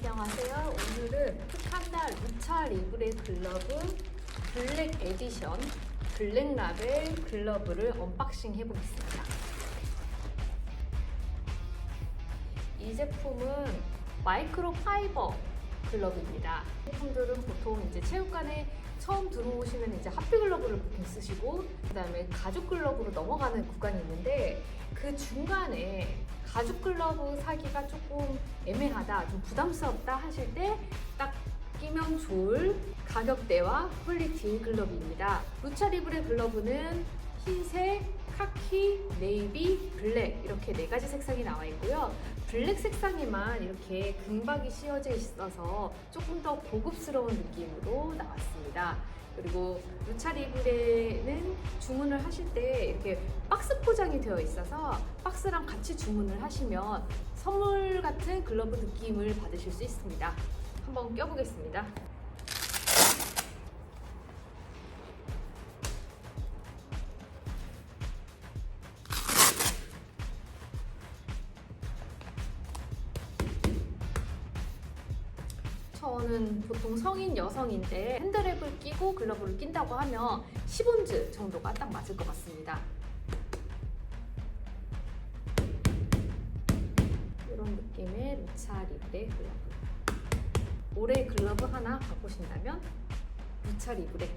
안녕하세요. 오늘은 푸칸다 루차 리브레 글러브 블랙 에디션 블랙 라벨 글러브를 언박싱 해보겠습니다. 이 제품은 마이크로 파이버 글러브입니다. 제품들은 보통 이제 체육관에 처음 들어오시면 이제 하피 글러브를 보통 쓰시고 그다음에 가죽 글러브로 넘어가는 구간이 있는데 그 중간에 가죽 글러브 사기가 조금 애매하다, 좀 부담스럽다 하실 때 딱 끼면 좋을 가격대와 퀄리티 글러브입니다. 루차 리브레 글러브는 흰색, 카키, 네이비, 블랙 이렇게 네 가지 색상이 나와 있고요. 블랙 색상에만 이렇게 금박이 씌워져 있어서 조금 더 고급스러운 느낌으로 나왔습니다. 그리고 루차 리브레는 주문을 하실 때 이렇게 박스 포장이 되어 있어서 박스랑 같이 주문을 하시면 선물 같은 글러브 느낌을 받으실 수 있습니다. 한번 껴보겠습니다. 저는 보통 성인 여성인데 핸드랩을 끼고 글러브를 낀다고 하면 10온즈 정도가 딱 맞을 것 같습니다. 이런 느낌의 리브레 글러브. 올해 글러브 하나 바꾸신다면 루차 리브레